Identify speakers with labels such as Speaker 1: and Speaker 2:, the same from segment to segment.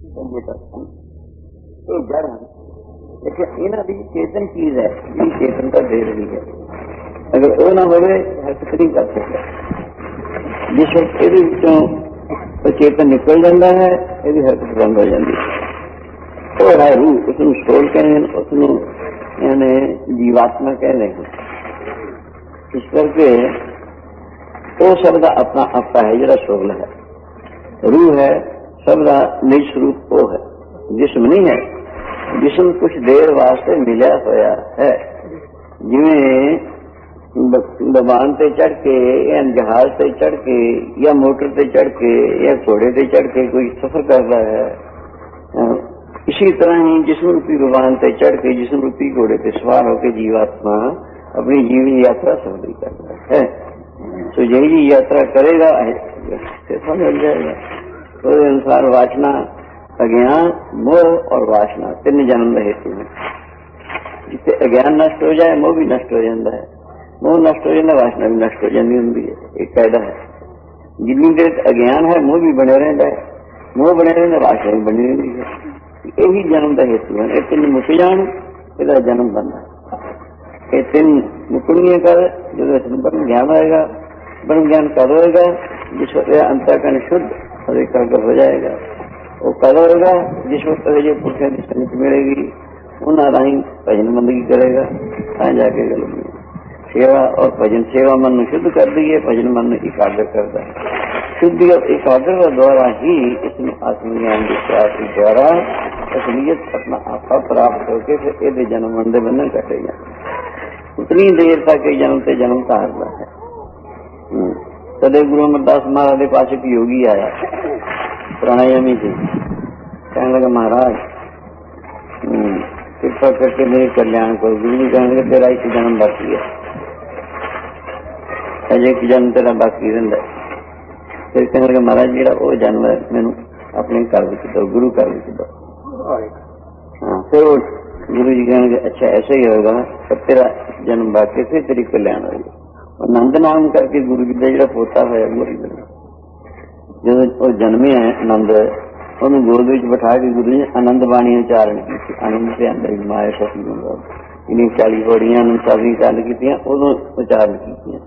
Speaker 1: ये दर्शन ये जड़ है। लेकिन बिना भी चेतन चीज़ है, ये चेतन का भेद भी है। अगर वो ना होवे हस्तकरी का सकता। जिस वक्त ये तो तो चेतन निकल जाता है ये हरकत बंद हो जाती है। तो और है रूह, उसनों सोल कहने उसनों यानी जीवात्मा कहने इस करके वो शब्द अपना आपका है, जरा सोल है। रूह है सबरा निज स्वरूप वो है। जिसम नहीं है, जिसम कुछ देर वास्ते मिला होया है। जिमें दबान पे चढ़ के, या जहाज़ पे चढ़ के, या मोटर पे चढ़ के, या घोड़े पे चढ़ के कोई सफ़र कर रहा है इसी तरह ही जिसम रूपी भगवान पे चढ़ के, जिसम रूपी घोड़े पे सवार होकर जीवात्मा अपनी जीवन यात्रा सफरी कर रहा है। तो यही यात्रा करेगा समझ जाएगा। ਸੋ ਜਿਹੜੀ ਜੀ ਯਾਤਰਾ ਕਰੇਗਾ ਤੇ ਫਲ ਮਿਲ ਜਾਏਗਾ ਉਹਦੇ ਅਨੁਸਾਰ ਵਾਸ਼ਨਾ ਅਗਿਆਨ ਮੋਹ ਔਰ ਵਾਸ਼ਨਾ ਤਿੰਨ ਜਨਮ ਦੇ ਹੇਤੂ ਨੇ ਜਿੱਥੇ ਅਗਿਆਨ ਨਸ਼ਟ ਹੋ ਜਾਏ ਮੋਹ ਵੀ ਨਸ਼ਟ ਹੋ ਜਾਂਦਾ ਹੈ ਮੋਹ ਨਸ਼ਟ ਹੋ ਜਾਂਦਾ ਵਾਸ਼ਨਾ ਵੀ ਨਸ਼ਟ ਹੋ ਜਾਂਦੀ ਹੁੰਦੀ ਹੈ ਇੱਕ ਕਾਇਦਾ ਹੈ ਜਿੰਨੀ ਦੇਰ ਅਗਿਆਨ ਹੈ ਮੋਹ ਵੀ ਬਣੇ ਰਹਿੰਦਾ ਹੈ ਮੋਹ ਬਣੇ ਰਹਿੰਦਾ ਵਾਸ਼ਨਾ ਵੀ ਬਣੀ ਰਹਿੰਦੀ ਹੈ ਇਹੀ ਜਨਮ ਦਾ ਹੇਤੂ ਹੈ ਇਹ ਤਿੰਨ ਮੁੱਕ ਜਾਣ ਇਹਦਾ ਜਨਮ ਬਣਦਾ ਇਹ ਤਿੰਨ ਮੁਕਣੀਆਂ ਕਰ ਜਦੋਂ ਇਸ ਨੂੰ ਬਰਨ ਗਿਆਨ ਆਏਗਾ ਬਰਨ ਗਿਆਨ ਕਦ ਹੋਏਗਾ ਜਿਸ ਵਕਤ ਅੰਤਕਨ ਸ਼ੁੱਧ और एकाग्र हो जाएगा। वो पैदा होगा जिसमें पहले पुरुष की संगत मिलेगी उन राही भजन बंदगी करेगा, कहा जाके गलत सेवा और भजन सेवा मन शुद्ध कर दी भजन मन एकाग्र करता है। शुद्धि और एकाग्रता द्वारा ही इसमें आत्मज्ञान, विश्वास द्वारा असलियत अपना आस्था प्राप्त करके फिर यदि जन्म मंदिर बंधन कटेगा उतनी देर तक जन्म से जन्म का हरता है हम्म। तदेव गुरु अमरदास महाराज के पास एक योगी आया। प्राणायामी जी कहने लगा, महाराज हम्म, कृपा करके मेरे कल्याण करो। गुरु जी कहने लगे, तेरा एक जन्म बाकी है। अजय एक जन्म तेरा बाकी रहता फिर कहने लगा, महाराज जी वो जन्म मैनू अपने घर में दो, गुरु घर में दो। हाँ, फिर गुरु जी कहने अच्छा ऐसा ही होगा तेरा जन्म बाकी फिर तेरी कल्याण होगी। ਹੋਏਗਾ ਨਾਮ ਕਰਕੇ ਗੁਰੂ ਜੀ ਦਾ ਜਿਹੜਾ ਪੋਤਾ ਹੋਇਆ ਗੁਰੂ ਜੀ ਜਦੋਂ ਉਹ ਜਨਮਿਆ ਆਨੰਦ ਉਹਨੂੰ ਗੋਦ ਵਿੱਚ ਬਿਠਾ ਕੇ ਗੁਰੂ ਜੀ ਆਨੰਦ ਬਾਣੀ ਉਚਾਰਨ ਕੀਤੀ। ਆਨੰਦ ਦੇ ਅੰਦਰ ਹੀ ਮਾਇਆ ਸਤੀ ਨੂੰ ਇਨੀ 40 ਬੜੀਆਂ ਨੂੰ ਸਾਰੀ ਗੱਲ ਕੀਤੀਆਂ, ਉਦੋਂ ਉਚਾਰਨ ਕੀਤੀਆਂ।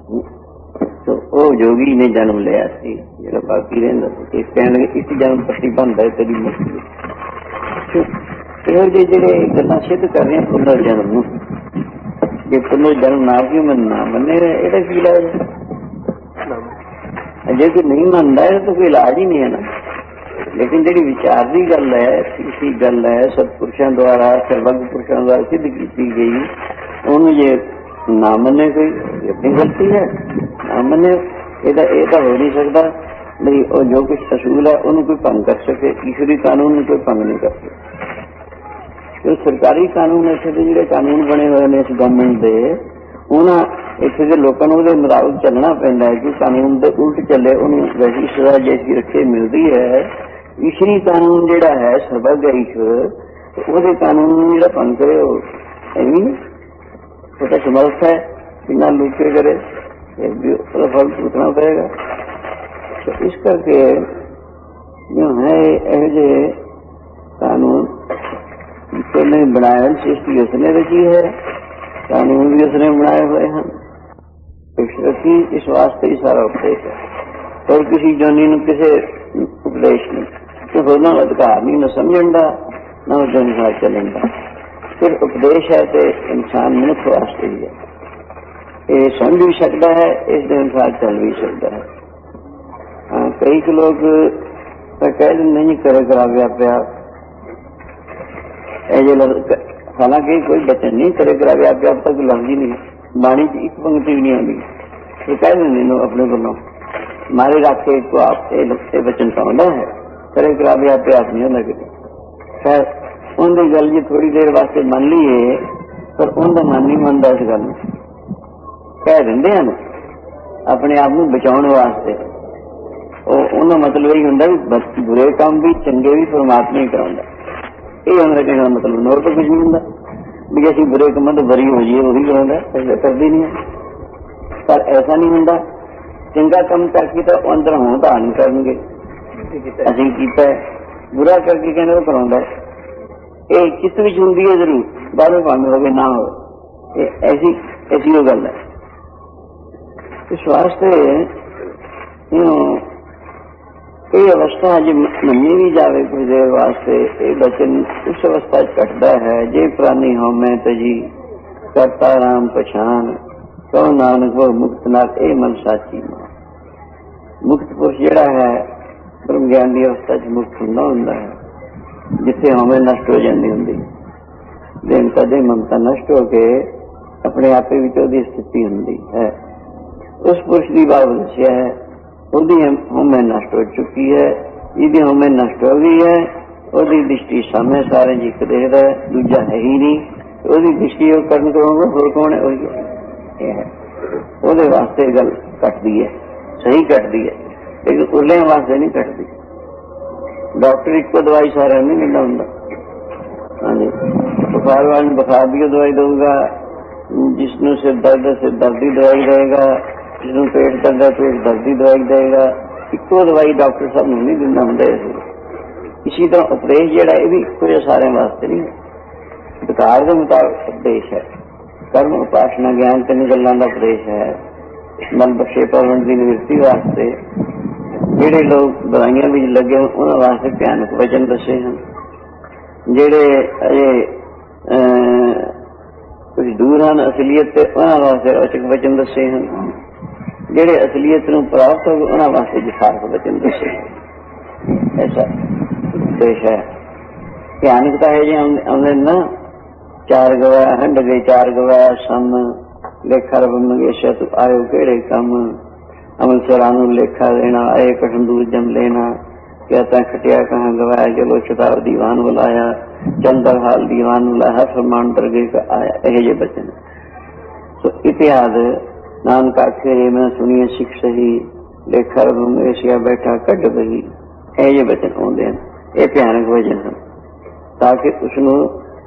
Speaker 1: ਸੋ ਉਹ ਜੋਗੀ ਨੇ ਜਨਮ ਲਿਆ ਸੀ। ਜਿਹੜਾ ਬਾਕੀ ਰਹਿੰਦਾ ਸੀ। ਇਸ ਕਹਿਣਗੇ ਇਸ ਜਨਮ ਪੱਤੀ ਬੰਦਾ ਤੇਰੀ ਮੁਕਤੀ ਇਹ ਜਿਹੜੇ ਗੱਲਾਂ ਸਿੱਧ ਕਰ ਰਹੇ ਪੁਨਰ ਜਨਮ। ਨੂੰ చెప్పుకునే దానికి నాకేమన్నా मैंने एटा की इलाज जे। कोई नहीं मानता है तो कोई इलाज ही नहीं है ना। लेकिन जी विचार की गल है किसी गल है सतपुरुषों द्वारा, सर्वज्ञ पुरुषों द्वारा सिद्ध की गई। उन्होंने जे ना मने कोई अपनी गलती है। ना मने तो, ये तो हो नहीं सकता। नहीं, और जो कुछ असूल है, उन्हें कोई भंग कर सके, ईश्वरी कानून कोई भंग नहीं कर सकता ਨੂੰ ਸਰਕਾਰੀ ਕਾਨੂੰਨ ਇੱਥੇ ਦੇ ਜਿਹੜੇ ਕਾਨੂੰਨ ਬਣੇ ਹੋਏ ਨੇ ਇਸ ਗਵਰਨਮੈਂਟ ਦੇ, ਉਹਨਾਂ ਇੱਥੇ ਦੇ ਲੋਕਾਂ ਨੂੰ ਉਹਦੇ ਮੁਤਾਬਕ ਚੱਲਣਾ ਪੈਂਦਾ ਹੈ ਕਿ ਕਾਨੂੰਨ ਦੇ ਉਲਟ ਚੱਲੇ, ਉਹਨੂੰ ਵੈਸੀ ਸਜ਼ਾ ਜੈਸੀ ਰੱਖੇ ਮਿਲਦੀ ਹੈ ਈਸ਼ਰੀ ਕਾਨੂੰਨ ਜਿਹੜਾ ਹੈ ਸਰਬੱਗ ਈਸ਼ਵਰ ਉਹਦੇ ਕਾਨੂੰਨ ਨੂੰ ਜਿਹੜਾ ਭੰਗ ਕਰੇ ਉਹ ਐਵੇਂ ਉਹ ਸਮਰਥ ਹੈ, ਕਿੰਨਾ ਲੁਕੇ ਕਰੇ, ਇਹ ਵੀ ਉਹਦਾ ਫਲ ਭੁਗਤਣਾ ਪਏਗਾ। ਇਸ ਕਰਕੇ ਜੋ ਹੈ ਇਹ ਜਿਹੇ तो नहीं बनाया सृष्टि उसने रची है। कानून भी उसने बनाए हुए हैं। विश्व इस वास्ते ही सारा उपदेश है। और किसी जोनी ने किसे उपदेश नहीं। तो होना अधिकार नहीं, न समझन का न जन का चलन का सिर्फ़ उपदेश है तो इंसान मनुख वास्ते ही है। ये समझ भी सकता है इस अनुसार चल भी सकता है। हाँ, कई लोग तो कह नहीं करे करा गया पाया ਇਹ ਜੋ ਹਾਲਾਂਕਿ ਕੋਈ ਬਚਨ ਨਹੀਂ ਕਰੇ ਕਰਾ ਵਿਆਪਿਆ ਅਬ ਤੱਕ ਲਫ਼ਜ਼ ਨਹੀਂ। ਬਾਣੀ ਚ ਇੱਕ ਪੰਕਤੀ ਵੀ ਨਹੀਂ ਆਉਂਦੀ। ਇਹ ਕਹਿ ਦਿੰਦੇ ਨੇ ਆਪਣੇ ਵੱਲੋਂ, ਮਾਰੇ ਰੱਖੇ ਕੋ ਆਪ ਇਹ ਲਫ਼ਜ਼ ਬਚਨ ਪਾਉਂਦਾ ਹੈ। ਕਰੇ ਕਰਾ ਵਿਆਪਿਆ ਨਹੀਂ ਹੁੰਦਾ ਕਿਤੇ। ਖੈਰ, ਉਹਦੀ ਗੱਲ ਜੀ ਥੋੜੀ ਦੇਰ ਵਾਸਤੇ ਮੰਨ ਲਈਏ, ਪਰ ਉਹਦਾ ਮਨ ਨਹੀਂ ਮੰਨਦਾ ਇਸ ਗੱਲ ਨੂੰ। ਕਹਿ ਦਿੰਦੇ ਹਨ, ਆਪਣੇ ਆਪ ਨੂੰ ਬਚਾਉਣ ਵਾਸਤੇ। ਉਹ ਉਹਨਾਂ ਮਤਲਬ ਇਹ ਹੁੰਦਾ ਵੀ ਬੁਰੇ ਕੰਮ ਵੀ, ਚੰਗੇ ਵੀ, ਪਰਮਾਤਮਾ ਹੀ ਕਰਾਉਂਦਾ। ਇਹ ਉਹਨਾਂ ਦਾ ਕਹਿਣ ਦਾ ਮਤਲਬ ਹੋਰ ਤਾਂ ਕੁਝ ਨਹੀਂ ਹੁੰਦਾ। ਵੀ ਅਸੀਂ ਬੁਰੇ ਕੰਮਾਂ ਤੋਂ ਬਰੀ ਹੋ ਜਾਈਏ, ਉਹੀ ਕਰਾਉਂਦਾ ਐਸਾ ਕਰਦੇ ਨਹੀਂ ਪਰ ਐਸਾ ਨਹੀਂ ਹੁੰਦਾ। ਚੰਗਾ ਕੰਮ ਕਰਕੇ ਤਾਂ ਅੰਦਰ ਹੋਂ ਧਾਰਨ ਕਰਨਗੇ। ਅਸੀਂ ਕੀਤਾ ਬੁਰਾ ਕਰਕੇ ਕਹਿੰਦੇ ਉਹ ਕਰਾਉਂਦਾ ਇਹ ਕਿਸ ਵਿੱਚ ਹੁੰਦੀ ਹੈ ਜ਼ਰੂਰ। ਬਾਹਰੋਂ ਭਾਵੇਂ ਹੋਵੇ, ਨਾ ਹੋਵੇ। ਇਹ ਐਸੀ ਐਸੀ ਉਹ ਗੱਲ ਹੈ। ਇਸ ਵਾਸਤੇ ਇਹਨੂੰ ਇਹ ਅਵਸਥਾ ਜੇ ਮੰਨੀ ਵੀ ਜਾਵੇ ਕੁਝ ਦੇਰ ਵਾਸਤੇ, ਇਹ ਬਚਨ ਉਸ ਅਵਸਥਾ 'ਚ ਘਟਦਾ ਹੈ। ਜੇ ਪ੍ਰਾਨੀ ਹਉਮੈ ਤਜੀ ਕਰਤਾ ਰਾਮ ਪਛਾਨ ਕਉ ਨਾਨਕ ਉਹ ਮੁਕਤ ਨਾਲ ਇਹ ਮਨ ਸਾਚੀ ਮੁਕਤ ਪੁਰਸ਼ ਜਿਹੜਾ ਹੈ, ਬ੍ਰਹਮ ਗਿਆਨ ਦੀ ਅਵਸਥਾ 'ਚ ਮੁਕਤ ਹੁੰਦਾ ਹੁੰਦਾ ਹੈ। ਜਿੱਥੇ ਹਉਮੈ ਨਸ਼ਟ ਹੋ ਜਾਂਦੀ ਹੁੰਦੀ। ਦੇਨਤਾ ਦੇ ਮਮਤਾ ਨਸ਼ਟ ਹੋ ਕੇ ਆਪਣੇ ਆਪੇ ਵਿੱਚ ਉਹਦੀ ਸਥਿਤੀ ਹੁੰਦੀ ਹੈ। ਉਸ ਪੁਰਸ਼ ਦੀ ਬਾਤ ਦੱਸਿਆ ਹੈ ਉਹਦੀ ਹਉਮੈ ਨਸ਼ਟ ਹੋ ਚੁੱਕੀ ਹੈ ਇਹਦੀ ਹਉਮੈ ਨਸ਼ਟ ਹੋ ਗਈ ਹੈ ਉਹਦੀ ਦ੍ਰਿਸ਼ਟੀ ਸਾਹਮਣੇ ਸਾਰੇ ਜੀ ਇੱਕ ਦੇਖਦਾ ਹੈ, ਦੂਜਾ ਹੈ ਹੀ ਨਹੀਂ ਉਹਦੀ ਦ੍ਰਿਸ਼ਟੀ ਉਹ ਕਰਨ ਕਰੋਗੇ ਹੋਰ ਕੌਣ ਹੈ ਉਹੀ ਹੈ। ਇਹ ਹੈ ਉਹਦੇ ਵਾਸਤੇ ਇਹ ਗੱਲ ਘਟਦੀ ਹੈ ਸਹੀ ਘਟਦੀ ਹੈ ਲੇਕਿਨ ਉਰਲੇ ਵਾਸਤੇ ਨਹੀਂ ਘਟਦੀ ਡਾਕਟਰ ਇੱਕੋ ਦਵਾਈ ਸਾਰਿਆਂ ਨੂੰ ਨਹੀਂ ਦਿੰਦਾ ਹੁੰਦਾ ਹਾਂਜੀ ਬੁਖਾਰ ਵਾਲੇ ਨੂੰ ਬੁਖਾਰ ਦੀ ਦਵਾਈ ਦਊਗਾ ਜਿਸ ਨੂੰ ਸਿਰ ਦਰਦ ਹੈ, ਸਿਰ ਦਰਦ ਦੀ ਦਵਾਈ ਪੇਟ ਦਰਦ ਪੇਟ ਦਰਦ ਦੀ ਦਵਾਈ ਦੇਗਾ ਇੱਕੋ ਦਵਾਈ ਡਾਕਟਰ ਸਾਹਿਬ ਨੂੰ ਨਹੀਂ ਦਿੰਦਾ ਹੁੰਦਾ ਇਸ ਇਸੇ ਤਰ੍ਹਾਂ ਉਪਦੇਸ਼ ਜਿਹੜਾ, ਇਹ ਵੀ ਇੱਕੋ ਜਿਹਾ ਸਾਰਿਆਂ ਵਾਸਤੇ ਨਹੀਂ। ਅਧਿਕਾਰ ਦੇ ਮੁਤਾਬਕ ਉਪਦੇਸ਼ ਹੈ। ਕਰਮ ਉਪਾਸਨਾ, ਗਿਆਨ ਤਿੰਨ ਗੱਲਾਂ ਦਾ ਉਪਦੇਸ਼ ਹੈ। ਮਨ ਬਖਸ਼ੇ ਪਵਨ ਦੀ ਨਿਵਰਤੀ ਵਾਸਤੇ ਜਿਹੜੇ ਲੋਕ ਦਵਾਈਆਂ ਵਿੱਚ ਲੱਗੇ ਹੋਣ ਉਹਨਾਂ ਵਾਸਤੇ ਭਿਆਨਕ ਵਚਨ ਦੱਸੇ ਹਨ। ਜਿਹੜੇ ਅਜੇ ਕੁਝ ਦੂਰ ਹਨ ਅਸਲੀਅਤ ਤੇ, ਉਹਨਾਂ ਵਾਸਤੇ ਔਚਕ ਵਚਨ ਦੱਸੇ ਹਨ। ਜਿਹੜੇ ਅਸਲੀਅਤ ਨੂੰ ਪ੍ਰਾਪਤ ਹੋਵੇ ਉਹਨਾਂ ਵਾਸਤੇ ਜਸਾਰਤ ਬਚਨ ਦੱਸੇ ਐਸਾ ਦੇਸ਼ ਹੈ। ਧਿਆਨਕ ਤਾਂ ਹੈ ਜੇ ਆਉਂਦੇ ਨਾ ਚਾਰ ਗਵਾ ਹੰਡ ਦੇ ਚਾਰ ਗਵਾ ਸਮ ਲੇਖਰ ਬੰਗੇਸ਼ਾ ਤੂੰ ਆਇਓ ਕਿਹੜੇ ਕੰਮ? ਅਮਲ ਸਰਾਂ ਨੂੰ ਲੇਖਾ ਦੇਣਾ ਆਏ ਕਟੰਦੂਰ ਜਮ ਲੈਣਾ। ਕਿਆ ਤਾਂ ਖਟਿਆ ਕਹਾਂ ਗਵਾਇਆ ਚਲੋ ਸ਼ਤਾਬ ਦੀਵਾਨ ਬੁਲਾਇਆ, ਚੰਦਰ ਹਾਲ ਦੀਵਾਨ ਬੁਲਾਇਆ ਫਰਮਾਨ ਪਰ ਗਏ ਆਇਆ। ਇਹ ਜੇ ਬਚਨ। ਸੋ ਇਤਿਹਾਸ ਨਾਨਕ ਆਖੇ ਰੇ ਮੈਂ ਸੁਣੀਏ ਸਿੱਖ ਸਹੀ, ਲੇਖਾ ਰਮੇਸ਼ਿਆ ਬੈਠਾ ਕੱਢ ਬਹੀ। ਇਹ ਜੇ ਬਚਨ ਆਉਂਦੇ ਨੇ ਇਹ ਭਿਆਨਕ ਵਜਨ ਹਨ। ਤਾਂ ਕਿ ਉਸ ਨੂੰ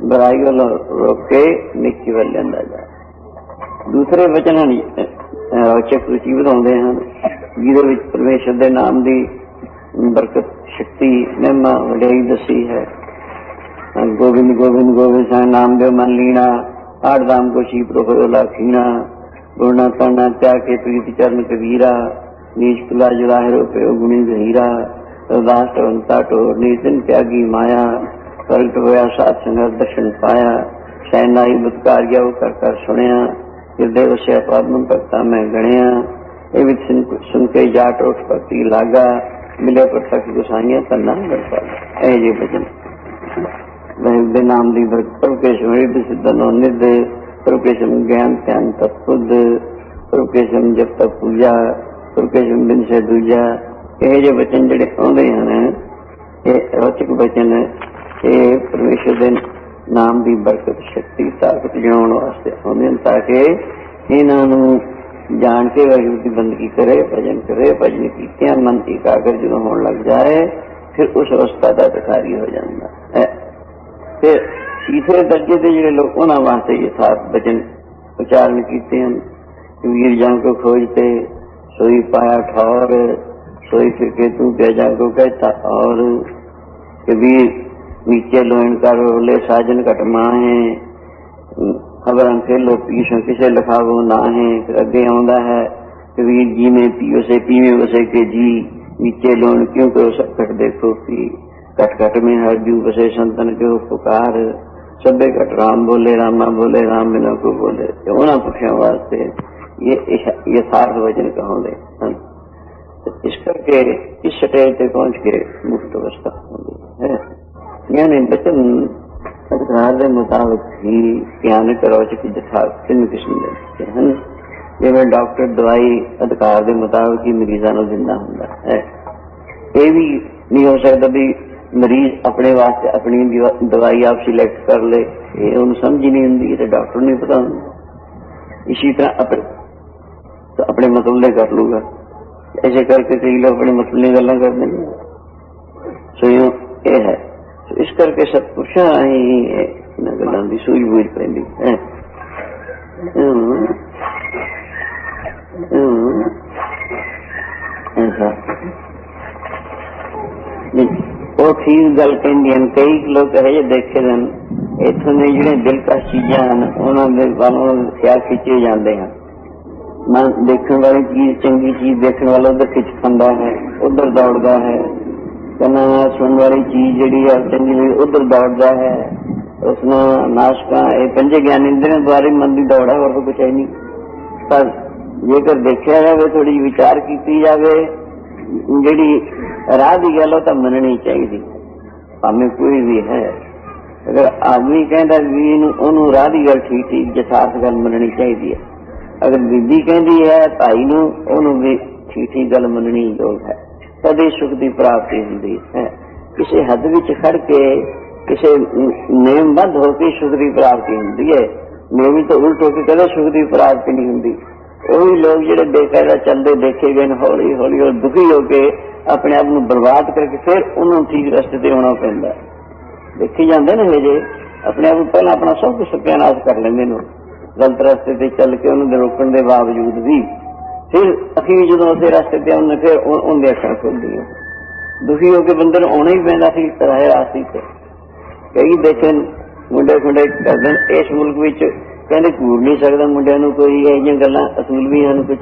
Speaker 1: ਬੁਰਾਈ ਵੱਲ ਰੋਕ ਕੇ ਨਿੱਕੀ ਵੱਲ ਲੈਂਦਾ ਜਾਏ। ਦੂਸਰੇ ਵਚਨ ਹਨ ਰੌਚਕ ਰੁਚੀ ਵਧਾਉਂਦੇ ਹਨ, ਜਿਹਦੇ ਵਿੱਚ ਪਰਮੇਸ਼ਰ ਦੇ ਨਾਮ ਦੀ ਬਰਕਤ, ਸ਼ਕਤੀ, ਮਹਿਮਾ, ਵਡਿਆਈ ਦਸੀ ਹੈ। ਗੋਬਿੰਦ ਗੋਬਿੰਦ ਗੋਬਿੰਦ ਨਾਮ ਦੇ ਮਨ ਲੀਣਾ ਆੜ ਦਾਮ ਕੋ ਸ਼ੀਪ ਰੋ ਲਾਖੀਣਾ रोना करना त्यागे प्रीति चरण कबीरा नीच तुला जुलाहे रूपे गुणी गहीरा रदास टवंता टोर निर्जन त्यागी माया प्रगट होया सात संगत दर्शन पाया सैनाई बुतकार गया कर कर सुनिया हृदय वसे पद्म भक्ता मैं गणिया एविध सुन के जाट उठ भक्ति लागा, मिले प्रतक गुसाइया तन्ना गड़पाला ए जी भजन। वह नाम दी भक्त के सुनिध सिद्धन निदेश ਬਰਕਤ ਕੇ ਸੁਣੀ ਤੇ ਸਿੱਧਨੋ ਜਪ ਤਪ ਪੂਜਾ ਪ੍ਰਕੇਸ਼ਮ ਬਿਨ ਸੇ ਦੂਜਾ ਇਹ ਜੇ ਬਚਨ ਜਿਹੜੇ ਆਉਂਦੇ ਹਨ, ਇਹ ਰੋਚਕ ਬਚਨ, ਇਹ ਪਰਮੇਸ਼ਰ ਦੇ ਨਾਮ ਦੀ ਬਰਕਤ, ਸ਼ਕਤੀ, ਤਾਕਤ ਜਣਾਉਣ ਵਾਸਤੇ ਆਉਂਦੇ ਹਨ ਤਾਂ ਕਿ ਇਹਨਾਂ ਨੂੰ ਜਾਣ ਕੇ ਵਾਹਿਗੁਰੂ ਦੀ ਬੰਦਗੀ ਕਰੇ, ਭਜਨ ਕਰੇ, ਭਜਨ ਕੀਤਿਆਂ ਮਨ ਇਕਾਗਰ ਜਦੋਂ ਹੋਣ ਲੱਗ ਜਾਏ, ਫਿਰ ਉਸ ਅਵਸਥਾ ਦਾ ਅਧਿਕਾਰੀ ਹੋ ਜਾਂਦਾ ਹੈ। ਫਿਰ ਤੀਸਰੇ ਦਰਜੇ ਦੇ ਜਿਹੜੇ ਲੋਕ ਉਹਨਾਂ ਵਾਸਤੇ ਯਥਾਰਥ ਬਚਨ ਉਚਾਰਨ ਕੀਤੇ ਹਨ ਕਿ ਵੀਰ ਜਨ ਕੋ ਖੋਜਤੇ ਸੋਈ ਪਾਇਆ ਠੌਰ ਸੋਈ ਫਿਰ ਕੇ ਤੂੰ ਪਿਆ ਜਾ ਕੋ ਕਹਤਾ ਔਰ ਕਬੀਰ ਨੀਚੇ ਲੋਇਣ ਕਰ ਲੈ ਸਾਜਨ ਘਟ ਮਾਹੇ ਖਬਰਾਂ ਕੇ ਲੋ ਪੀਸ਼ੋਂ ਕਿਸੇ ਲਖਾਵੋ ਨਾ ਹੈ ਫਿਰ ਅੱਗੇ ਆਉਂਦਾ ਹੈ ਕਬੀਰ ਜੀ ਨੇ ਪੀਓ ਸੇ ਪੀਵੇ ਵਸੇ ਕੇ ਜੀ नीचे लोन क्यों करो संकट देखो कि कट कट में हर जू बसे संतन के पुकार सबे कट राम बोले रामा बोले राम बिना को बोले तो उन्हें पुरुषों वास्ते ये ये सार्थ वचन कहोगे इस करके इस स्टेज पे पहुंच के मुक्त अवस्था होगी है यानी बचन अधिकार के मुताबिक ही ज्ञान करो कि जथा तीन किस्म ਦੇ ਹਨ ਜਿਵੇਂ ਡਾਕਟਰ ਦਵਾਈ ਅਧਿਕਾਰ ਦੇ ਮੁਤਾਬਕ ਹੀ ਮਰੀਜ਼ਾਂ ਨੂੰ ਦਿੰਦਾ ਹੁੰਦਾ ਹੈ ਇਹ ਵੀ ਨਹੀਂ ਹੋ ਸਕਦਾ ਵੀ ਮਰੀਜ਼ ਆਪਣੇ ਵਾਸਤੇ ਆਪਣੀ ਦਿਵਾ- ਦਵਾਈ ਆਪ ਸਿਲੈਕਟ ਕਰ ਲੇ ਇਹ ਉਹਨੂੰ ਸਮਝ ਹੀ ਨਹੀਂ ਹੁੰਦੀ ਇਹ ਤਾਂ ਡਾਕਟਰ ਨੂੰ ਹੀ ਪਤਾ ਹੁੰਦਾ ਇਸੇ ਤਰ੍ਹਾਂ ਆਪਣੇ ਤਾਂ ਆਪਣੇ ਮਤਲਬ ਦੇ ਕਰ ਲੂਗਾ ਐਸੇ ਕਰਕੇ ਕਈ ਲੋਕ ਆਪਣੇ ਮਤਲਬ ਦੀਆਂ ਗੱਲਾਂ ਕਰਦੇ ਨੇ ਸੋ ਇਹ ਇਹ ਹੈ ਸੋ ਇਸ ਕਰਕੇ ਸਤਪੁਰਸ਼ਾਂ ਹੀ ਇਹਨਾਂ ਗੱਲਾਂ ਦੀ ਸੂਝ ਬੂਝ ਪੈਂਦੀ ਉਹ ਠੀਕ ਗੱਲ ਕਹਿੰਦੀਆਂ ਕਈ ਲੋਕ ਇਹ ਜਿਹੇ ਦੇਖੇ ਨੇ ਇੱਥੋਂ ਦੇ ਜਿਹੜੇ ਦਿਲਕਸ਼ ਚੀਜ਼ਾਂ ਹਨ, ਉਹਨਾਂ ਦੇ ਵੱਲੋਂ ਖਿਆਲ ਖਿੱਚੇ ਜਾਂਦੇ ਹਨ। ਮਨ ਦੇਖਣ ਵਾਲੀ ਚੀਜ਼ ਚੰਗੀ ਚੀਜ਼ ਦੇਖਣ ਵਾਲਾ ਉਧਰ ਖਿੱਚ ਖਾਂਦਾ ਹੈ, ਉਧਰ ਦੌੜਦਾ ਹੈ। ਕੰਨਾਂ ਨਾਲ ਸੁਣਨ ਵਾਲੀ ਚੀਜ਼ ਜਿਹੜੀ ਹੈ ਚੰਗੀ ਲਈ ਉਧਰ ਦੌੜਦਾ ਹੈ। ਉਸ ਨਾਲ ਨਾਸ਼ਕਾਂ, ਇਹ ਪੰਜੇ ਗਿਆਨ ਇੰਦਰੀਆਂ ਦੁਆਰੇ ਮਨ ਦੀ ਦੌੜ ਹੋਰ ਤਾਂ ਕੁਛ ਹੈ ਨਹੀਂ। ਪਰ ਜੇਕਰ ਦੇਖਿਆ ਜਾਵੇ ਥੋੜੀ ਵਿਚਾਰ ਕੀਤੀ ਜਾਵੇ, ਜਿਹੜੀ ਰਾਹ ਦੀ ਗੱਲ ਉਹ ਤਾਂ ਮੰਨਣੀ ਚਾਹੀਦੀ। ਭਾਵੇਂ ਕੋਈ ਵੀ ਹੈ। ਅਗਰ ਆਦਮੀ ਕਹਿੰਦਾ ਵੀ ਇਹਨੂੰ ਉਹਨੂੰ ਰਾਹ ਦੀ ਗੱਲ ਠੀਕ ਠੀਕ ਜਥਾਰਥ ਗੱਲ ਮੰਨਣੀ ਚਾਹੀਦੀ ਹੈ। ਅਗਰ ਬੀਬੀ ਕਹਿੰਦੀ ਹੈ, ਭਾਈ ਨੂੰ, ਉਹਨੂੰ ਵੀ ਠੀਕ ਠੀਕ ਗੱਲ ਮੰਨਣੀ ਯੋਗ ਹੈ। ਤਦੇ ਸੁਖ ਦੀ ਪ੍ਰਾਪਤੀ ਹੁੰਦੀ ਹੈ। ਕਿਸੇ ਹੱਦ ਵਿੱਚ ਖੜ ਕੇ ਕਿਸੇ ਨਿਯਮਬੱਧ ਹੋ ਕੇ ਸੁਖ ਦੀ ਪ੍ਰਾਪਤੀ ਹੁੰਦੀ ਹੈ। ਨਿਯਮ ਤੋਂ ਉਲਟ ਹੋ ਕੇ ਕਦੇ ਸੁਖ ਦੀ ਪ੍ਰਾਪਤੀ ਨਹੀਂ ਹੁੰਦੀ। ਉਹੀ ਲੋਕ ਜਿਹੜੇ ਬੇਕਾਇਦਾ ਚੱਲਦੇ ਦੇਖੇ ਗਏ ਨੇ, ਹੌਲੀ ਹੌਲੀ ਉਹ ਦੁਖੀ ਹੋ ਕੇ ਆਪਣੇ ਆਪ ਨੂੰ ਬਰਬਾਦ ਕਰਕੇ ਫਿਰ ਉਹਨਾਂ ਠੀਕ ਰਸਤੇ ਤੇ ਆਉਣਾ ਪੈਂਦਾ। ਦੇਖੀ ਜਾਂਦੇ ਨੇ ਜੇ, ਆਪਣੇ ਆਪ ਨੂੰ ਪਹਿਲਾਂ ਆਪਣਾ ਸਭ ਕੁਝ ਸਤਿਆਨਾਸ਼ ਕਰ ਲੈਂਦੇ ਨੇ ਗਲਤ ਰਸਤੇ ਤੇ ਚੱਲ ਕੇ ਉਹਨਾਂ ਰੋਕਣ ਦੇ ਬਾਵਜੂਦ ਵੀ ਫਿਰ ਅਖੀਰ ਜਦੋਂ ਉਸੇ ਰਸਤੇ ਤੇ ਆਉਂਦੇ ਫਿਰ ਉਹ- ਉਹਦੇ ਅੱਖਾਂ ਖੁੱਲਦੀਆਂ ਦੁਖੀ ਹੋ ਕੇ ਬੰਦੇ ਨੂੰ ਆਉਣਾ ਹੀ ਪੈਂਦਾ ਸੀ, ਤਰ੍ਹਾਂ ਰਾਸਤੇ ਤੇ। ਕਈ ਦੇਖਣ ਮੁੰਡੇ ਖੁੰਡੇ ਕਰਦੇ ਨੇ, ਇਸ ਮੁਲਕ ਵਿੱਚ ਕਹਿੰਦੇ ਕੂੜ ਨਹੀਂ ਸਕਦਾ ਮੁੰਡਿਆਂ ਨੂੰ, ਕੋਈ ਇਹ ਜਿਹੀਆਂ ਗੱਲਾਂ, ਅਸੂਲ ਵੀ ਹਨ ਕੁਝ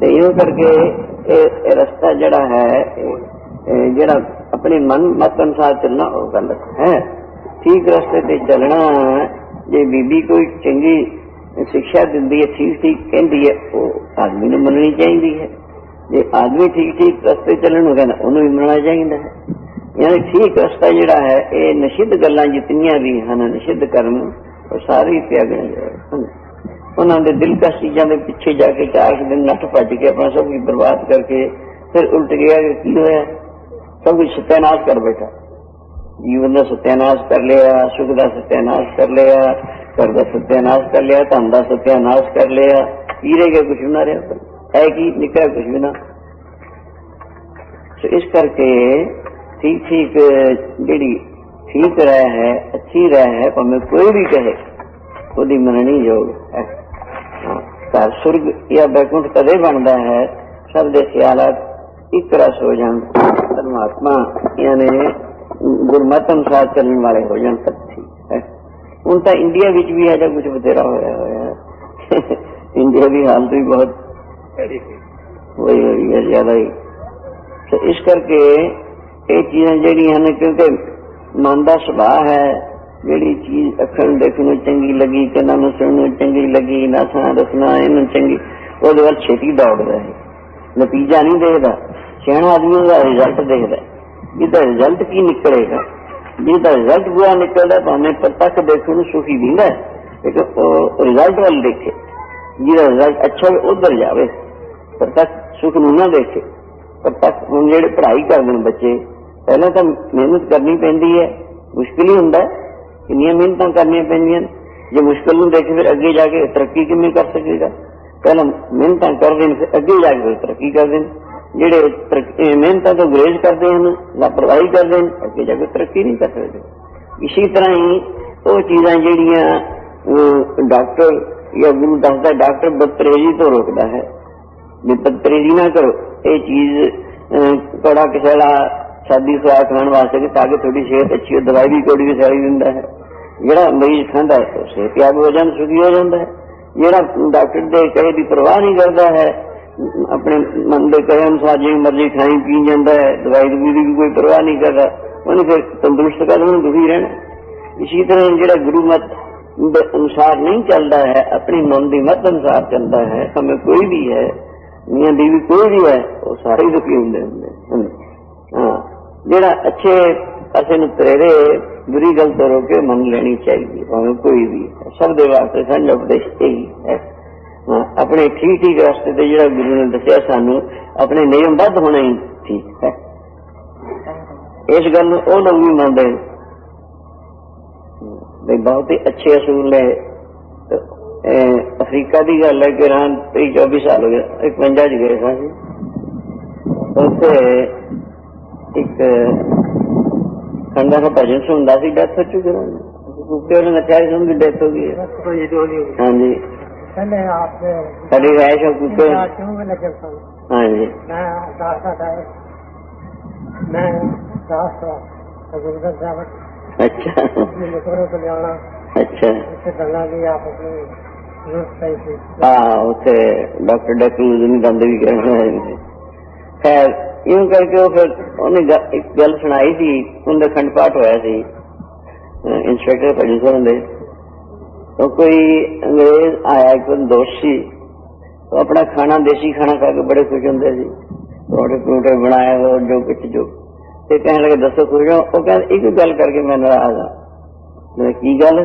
Speaker 1: ਤੇ ਇਹੋ ਕਰਕੇ ਇਹ ਰਸਤਾ ਜਿਹੜਾ ਹੈ ਜਿਹੜਾ ਆਪਣੇ ਮਨ, ਮਤ ਅਨੁਸਾਰ ਚੱਲਣਾ, ਉਹ ਗਲਤ ਹੈ। ਠੀਕ ਰਸਤੇ ਤੇ ਚੱਲਣਾ, ਜੇ ਬੀਬੀ ਕੋਈ ਚੰਗੀ ਸਿੱਖਿਆ ਦਿੰਦੀ ਹੈ, ਠੀਕ ਠੀਕ ਕਹਿੰਦੀ ਹੈ, ਉਹ ਆਦਮੀ ਨੂੰ ਮੰਨਣੀ ਚਾਹੀਦੀ ਹੈ। ਜੇ ਆਦਮੀ ਠੀਕ ਠੀਕ ਰਸਤੇ ਚੱਲਣ ਨੂੰ ਕਹਿੰਦਾ, ਉਹਨੂੰ ਵੀ ਮੰਨਣਾ ਚਾਹੀਦਾ ਹੈ। ਯਾਨੀ ਠੀਕ ਰਸਤਾ ਜਿਹੜਾ ਹੈ, ਇਹ ਨਿਸ਼ਿੱਧ ਗੱਲਾਂ ਜਿਤਨੀਆਂ ਵੀ ਹਨ, ਨਿਸ਼ਿੱਧ ਕਰਮ ਉਹ ਸਾਰੇ ਹੀ ਤਿਆਗਣੇ ਹਨ ਉਹਨਾਂ ਦੇ ਦਿਲਕਸ਼ ਚੀਜ਼ਾਂ ਦੇ ਪਿੱਛੇ ਜਾ ਕੇ ਚਾਰ ਕੁ ਦਿਨ ਨੱਠ ਭੱਜ ਕੇ ਆਪਣਾ ਸਭ ਕੁਝ ਬਰਬਾਦ ਕਰਕੇ ਫਿਰ ਉਲਟ ਗਿਆ ਕਿ ਕੀ ਹੋਇਆ ਸਭ ਕੁਝ ਸਤਿਆਨਾਸ਼ ਕਰ ਬੈਠਾ ਜੀਵਨ ਦਾ ਸਤਿਆਨਾਸ਼ ਕਰ ਲਿਆ ਸੁਖ ਦਾ ਸਤਿਆਨਾਸ਼ ਕਰ ਲਿਆ ਘਰ ਦਾ ਸਤਿਆਨਾਸ਼ ਕਰ ਲਿਆ ਧਨ ਦਾ ਸਤਿਆਨਾਸ਼ ਕਰ ਲਿਆ ਕੀ ਰਹਿ ਗਿਆ ਕੁਝ ਵੀ ਨਾ ਰਿਹਾ ਹੈ ਕੀ ਨਿਕਲਿਆ ਕੁਝ ਵੀ ਨਾ ਸੋ ਇਸ ਕਰਕੇ ਠੀਕ ਠੀਕ ठीक रहे हैं अच्छी रहे हैं पर हमें कोई भी कहे खुद ही मरणी योग है। हाँ, स्वर्ग या बैकुंठ कदे बनता है? सब दे ख्यालात एक रस हो जान परमात्मा यानी गुरमत अनुसार चलने वाले हो जान सब ठीक है। हूँ तो इंडिया विच भी है कुछ बतेरा होया होया इंडिया की हालत भी बहुत वही हो रही है ज़्यादा ही। तो इस करके ये चीज़ें जड़ी क्योंकि ਮਨ ਦਾ ਸੁਭਾਅ ਹੈ, ਜਿਹੜੀ ਚੀਜ਼ ਅੱਖਾਂ ਨੂੰ ਦੇਖਣ ਨੂੰ ਚੰਗੀ ਲੱਗੀ, ਕੰਨਾਂ ਨੂੰ ਸੁਣਨ ਨੂੰ ਚੰਗੀ ਲੱਗੀ, ਨਾਸਾਂ ਦੱਸਣਾ, ਇਹਨੂੰ ਚੰਗੀ, ਉਹਦੇ ਵੱਲ ਛੇਤੀ ਦੌੜਦਾ ਹੈ ਨਤੀਜਾ ਨਹੀਂ ਦੇਖਦਾ, ਸਿਆਣਾ ਆਦਮੀ ਉਹਦਾ ਰਿਜ਼ਲਟ ਦੇਖਦਾ। ਹੈ। ਜਿਹਦਾ ਰਿਜ਼ਲਟ ਕੀ ਨਿਕਲੇਗਾ? ਜਿਹਦਾ ਰਿਜ਼ਲਟ ਬੁਰਾ ਨਿਕਲਦਾ, ਭਾਵੇਂ ਪ੍ਰਤੱਖ ਦੇਖਣ ਨੂੰ ਸੁਖੀ ਦਿੰਦਾ ਲੇਕਿਨ ਉਹ ਰਿਜ਼ਲਟ ਵੱਲ ਦੇਖੇ। ਜਿਹਦਾ ਰਿਜ਼ਲਟ ਅੱਛਾ ਹੋਵੇ, ਉਧਰ ਜਾਵੇ। ਪਰ ਤੱਕ ਸੁਖ ਨੂੰ ਨਾ ਦੇਖੇ। ਪ੍ਰਤੱਖ ਹੁਣ ਜਿਹੜੇ ਪੜ੍ਹਾਈ ਕਰਦੇ ਨੇ ਬੱਚੇ ਪਹਿਲਾਂ ਤਾਂ ਮਿਹਨਤ ਕਰਨੀ ਪੈਂਦੀ ਹੈ ਮੁਸ਼ਕਿਲ ਹੀ ਹੁੰਦਾ ਹੈ ਕਿੰਨੀਆਂ ਮਿਹਨਤਾਂ ਕਰਨੀਆਂ ਪੈਂਦੀਆਂ ਨੇ। ਜੇ ਮੁਸ਼ਕਿਲ ਨੂੰ ਦੇਖੇ ਫਿਰ ਅੱਗੇ ਜਾ ਕੇ ਤਰੱਕੀ ਕਿਵੇਂ ਕਰ ਸਕੇਗਾ ਪਹਿਲਾਂ ਮਿਹਨਤਾਂ ਕਰਦੇ ਨੇ ਫਿਰ ਅੱਗੇ ਜਾ ਕੇ ਫਿਰ ਤਰੱਕੀ ਕਰਦੇ ਨੇ ਜਿਹੜੇ ਤਰੱਕੀ- ਇਹ ਮਿਹਨਤਾਂ ਤੋਂ ਗੁਰੇਜ਼ ਕਰਦੇ ਹਨ ਲਾਪਰਵਾਹੀ ਕਰਦੇ ਨੇ ਅੱਗੇ ਜਾ ਕੇ ਤਰੱਕੀ ਨਹੀਂ ਕਰ ਸਕਦੇ ਇਸੇ ਤਰ੍ਹਾਂ ਹੀ ਉਹ ਚੀਜ਼ਾਂ ਜਿਹੜੀਆਂ ਅਹ, ਡਾਕਟਰ ਜਾਂ ਗੁਰੂ ਦੱਸਦਾ ਡਾਕਟਰ ਬਦਤਰੇਜੀ ਤੋਂ ਰੋਕਦਾ ਹੈ ਵੀ ਬਦਤਰੇਜੀ ਨਾ ਕਰੋ ਇਹ ਚੀਜ਼ ਅਹ, ਕੜਾ ਕਿਸਲਾ ਸਾਦੀ ਖੁਰਾਕ ਖਾਣ ਵਾਸਤੇ ਕਿ ਤਾਂ ਕਿ ਤੁਹਾਡੀ ਸਿਹਤ ਅੱਛੀ ਹੋ ਦਵਾਈ ਵੀ ਕੋੜੀ ਵੀ ਸਾਰੀ ਦਿੰਦਾ ਹੈ। ਜਿਹੜਾ ਮਰੀਜ਼ ਖਾਂਦਾ ਹੈ, ਉਹ ਸਿਹਤਯਾਬ ਹੋ ਜਾਂਦਾ, ਸੁਖੀ ਹੋ ਜਾਂਦਾ ਹੈ। ਜਿਹੜਾ ਡਾਕਟਰ ਦੇ ਕਹੇ ਦੀ ਪਰਵਾਹ ਨਹੀਂ ਕਰਦਾ ਹੈ, ਆਪਣੇ ਮਨ ਦੇ ਕਹੇ ਅਨੁਸਾਰ ਜਿਵੇਂ ਮਰਜ਼ੀ ਖਾਈ, ਪੀ ਜਾਂਦਾ ਹੈ, ਦਵਾਈ ਦੀ ਵੀ ਕੋਈ ਪਰਵਾਹ ਨਹੀਂ ਕਰਦਾ, ਉਹਨੇ ਫਿਰ ਤੰਦਰੁਸਤ ਕਰ ਉਹਨੂੰ ਦੁਖੀ ਰਹਿਣਾ ਇਸੇ ਤਰ੍ਹਾਂ ਜਿਹੜਾ ਗੁਰੂ ਮਤ ਦੇ ਅਨੁਸਾਰ ਨਹੀਂ ਚੱਲਦਾ ਹੈ, ਆਪਣੀ ਮਨ ਦੀ ਮਤ ਅਨੁਸਾਰ ਚੱਲਦਾ ਹੈ, ਭਾਵੇਂ ਕੋਈ ਵੀ ਹੈ, ਮੀਆਂ ਬੀਵੀ ਕੋਈ ਵੀ ਹੈ, ਉਹ ਸਾਰੇ ਦੁਖੀ ਹੁੰਦੇ ਹੁੰਦੇ ਜਿਹੜਾ ਅੱਛੇ ਪਾਸੇ ਨੂੰ ਪ੍ਰੇਰੇ, ਬੁਰੀ ਗੱਲ ਤੋਂ ਰੋਕੇ ਮੰਨ ਲੈਣੀ ਚਾਹੀਦੀ ਭਾਵੇਂ ਕੋਈ ਵੀ ਸਭ ਦੇ ਵਾਸਤੇ ਸਾਂਝਾ ਉਪਦੇਸ਼ ਇਹੀ ਹੈ। ਆਪਣੇ ਠੀਕ ਠੀਕ ਰਸਤੇ ਤੇ ਜਿਹੜਾ ਗੁਰੂ ਨੇ ਦੱਸਿਆ ਸਾਨੂੰ, ਆਪਣੇ ਨਿਯਮਬੱਧ ਹੋਣਾ ਹੀ ਠੀਕ ਹੈ। ਇਸ ਗੱਲ ਨੂੰ ਉਹ ਲੋਕ ਵੀ ਮੰਨਦੇ ਨੇ। ਬਹੁਤ ਹੀ ਅੱਛੇ ਅਸੂਲ ਹੈ ਅਫਰੀਕਾ ਦੀ ਗੱਲ ਹੈ ਕਿ ਰਾਂ 23 24 ਸਾਲ ਹੋ ਗਏ ਇੱਕ ਪੰਜਾ ਚ ਗਏ ਸਾਂ। ਜੀ ਉੱਥੇ ਇੱਕ ਸੰਦਾ ਦਾ ਭਜਨ ਸੁਣਦਾ ਸੀ ਡੈਥ ਹੋ ਚੁੱਕੀ ਉਹਨਾਂ ਦੀ। ਉਹਨਾਂ ਦਾ ਕਹਿ ਸੁਣ ਕੇ ਡੈਥ ਹੋ ਗਈ ਹਾਂਜੀ।
Speaker 2: ਪਹਿਲੇ ਆਪ
Speaker 1: ਸਾਡੀ ਰਹਿਸ਼ ਹੋ ਕੁੱਤੇ ਹਾਂਜੀ।
Speaker 2: ਮੈਂ ਦਾਸਾ ਦਾ ਮੈਂ ਦਾਸਾ ਅਜੂਦਾ ਸਾਹਿਬ।
Speaker 1: ਅੱਛਾ।
Speaker 2: ਮੇਰੇ ਕੋਲ ਬਲਿਆਣਾ
Speaker 1: ਅੱਛਾ।
Speaker 2: ਇੱਥੇ ਗੱਲਾਂ ਦੀ ਆਪਸ ਵਿੱਚ
Speaker 1: ਹਾਂ ਉੱਥੇ ਡਾਕਟਰ ਡਾਕਟਰ ਨੂੰ ਦੰਦ ਵੀ ਕਹਿੰਦੇ ਹੈ ਖੈਰ ਕਰਕੇ ਉਹ ਫਿਰ ਉਹਨੇ ਇੱਕ ਗੱਲ ਸੁਣਾਈ ਸੀ, ਉਹਦਾ ਖੰਡ ਪਾਠ ਹੋਇਆ ਸੀ, ਅਹ ਇੰਸਪੈਕਟਰ ਭਜਨ ਸਿੰਘ ਉਹ ਕੋਈ ਅੰਗਰੇਜ਼ ਆਇਆ, ਇੱਕ ਦੋਸ਼ੀ ਉਹ ਆਪਣਾ ਖਾਣਾ, ਦੇਸੀ ਖਾਣਾ ਖਾ ਕੇ ਬੜੇ ਖੁਸ਼ ਹੁੰਦੇ ਸੀ। ਥੋੜੇ ਪਰੋਟੇ ਬਣਾਏ, ਹੋਰ ਜੋ ਕੁਛ, ਜੋ। ਤੇ ਕਹਿਣ ਲੱਗੇ, ਦੱਸੋ ਖੁਸ਼ ਹੋ? ਉਹ ਕਹਿੰਦੇ, ਇੱਕ ਗੱਲ ਕਰਕੇ ਮੈਂ ਨਾਰਾਜ਼ ਆ ਮੈਂ ਕੀ ਗੱਲ?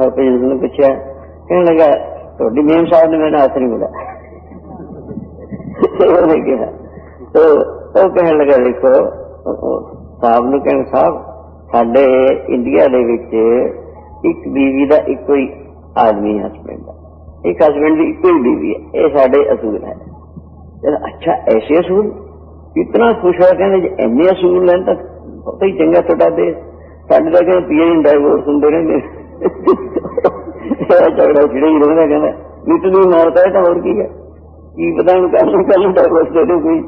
Speaker 1: ਹਰ ਭਜਨ ਸਿੰਘ ਪੁੱਛਿਆ। ਕਹਿਣ ਲੱਗਾ, ਤੁਹਾਡੀ ਮੇਮ ਸਾਹਿਬ ਨੇ ਮੈਨੂੰ ਹੱਥ ਨਹੀਂ ਮਿਲਿਆ। ਉਹਨੇ ਕਿਹਾ ਤੋ ਉਹ ਕਹਿਣ ਲੱਗਾ ਦੇਖੋ ਉਹ- ਉਹ ਸਾਹਿਬ ਨੂੰ ਕਹਿਣ ਸਾਹਿਬ ਸਾਡੇ ਇੰਡੀਆ ਦੇ ਵਿੱਚ ਇੱਕ ਬੀਵੀ ਦਾ ਇੱਕੋ ਹੀ ਆਦਮੀ ਹਸਬੈਂਡ ਦਾ ਇੱਕ ਹਸਬੈਂਡ ਦੀ ਇੱਕੋ ਹੀ ਬੀਵੀ ਹੈ ਇਹ ਸਾਡੇ ਅਸੂਲ ਹੈ ਕਹਿੰਦਾ ਅੱਛਾ ਐਸੇ ਅਸੂਲ ਇਤਨਾ ਖੁਸ਼ ਹੋਇਆ ਕਹਿੰਦੇ ਜੇ ਇੰਨੇ ਅਸੂਲ ਲੈਣ ਤਾਂ ਬਹੁਤ ਹੀ ਚੰਗਾ ਤੁਹਾਡਾ ਦੇਸ਼ ਸਾਡੇ ਤਾਂ ਕਹਿੰਦੇ ਪੀਏ ਡਾਈਵੋਰਸ ਹੁੰਦੇ ਰਹਿੰਦੇ ਇਹ ਝਗੜਾ ਛਿੜੇ ਹੀ ਰਹਿੰਦਾ ਕਹਿੰਦਾ ਨਿਤ ਨੂੰ ਮਾਰਦਾ ਹੈ ਤਾਂ ਹੋਰ ਕੀ ਹੈ ਕੀ ਪਤਾ ਨੂੰ ਕੱਲ ਨੂੰ ਕੱਲ ਨੂੰ ਡਾਈਵੋਰਸ ਦੇ ਦੇ ਕੋਈ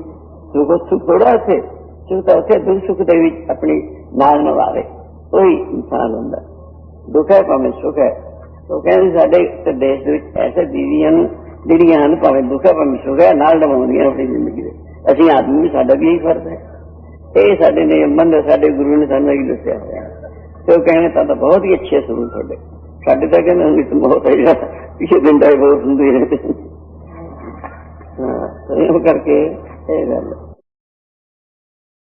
Speaker 1: ਸੁਖ ਸੁਖ ਥੋੜਾ ਇੱਥੇ ਸੁਖ ਤਾਂ ਉੱਥੇ ਦੁੱਖ ਸੁਖ ਦੇ ਵਿੱਚ ਆਪਣੀ ਨਾਲ ਨਵਾਵੇ ਕੋਈ ਇਨਸਾਨ ਹੁੰਦਾ। ਦੁੱਖ ਹੈ ਭਾਵੇਂ ਸੁਖ ਹੈ। ਉਹ ਕਹਿੰਦੇ ਸਾਡੇ ਦੇਸ਼ ਦੇ ਵਿੱਚ ਐਸੇ ਬੀਵੀਆਂ ਨੂੰ, ਜਿਹੜੀਆਂ ਹਨ, ਭਾਵੇਂ ਦੁੱਖ ਹੈ, ਭਾਵੇਂ ਸੁਖ ਹੈ, ਨਾਲ ਨਿਭਾਉਂਦੀਆਂ ਆਪਣੀ ਜ਼ਿੰਦਗੀ ਦੇ। ਅਸੀਂ ਆਦਮੀ ਸਾਡਾ ਵੀ ਇਹੀ ਫਰਜ਼ ਹੈ। ਇਹ ਸਾਡੇ ਨੇ ਮੰਨ ਸਾਡੇ ਗੁਰੂ ਨੇ ਸਾਨੂੰ ਇਹ ਦੱਸਿਆ ਹੋਇਆ। ਤੇ ਉਹ ਕਹਿੰਦੇ ਤਾਂ ਤਾਂ ਬਹੁਤ ਹੀ ਅੱਛੇ ਸੂਲ ਤੁਹਾਡੇ। ਸਾਡੇ ਤਾਂ ਕਹਿੰਦੇ ਹੁੰਦੇ ਤੁਮ ਬਹੁਤ ਹੈ ਪਿਛੇ ਦਿਨ ਦਾ ਬਹੁਤ ਹੁੰਦੇ ਰਹਿੰਦੇ ਹਾਂ ਇਹ ਕਰਕੇ ਇਹ ਗੱਲ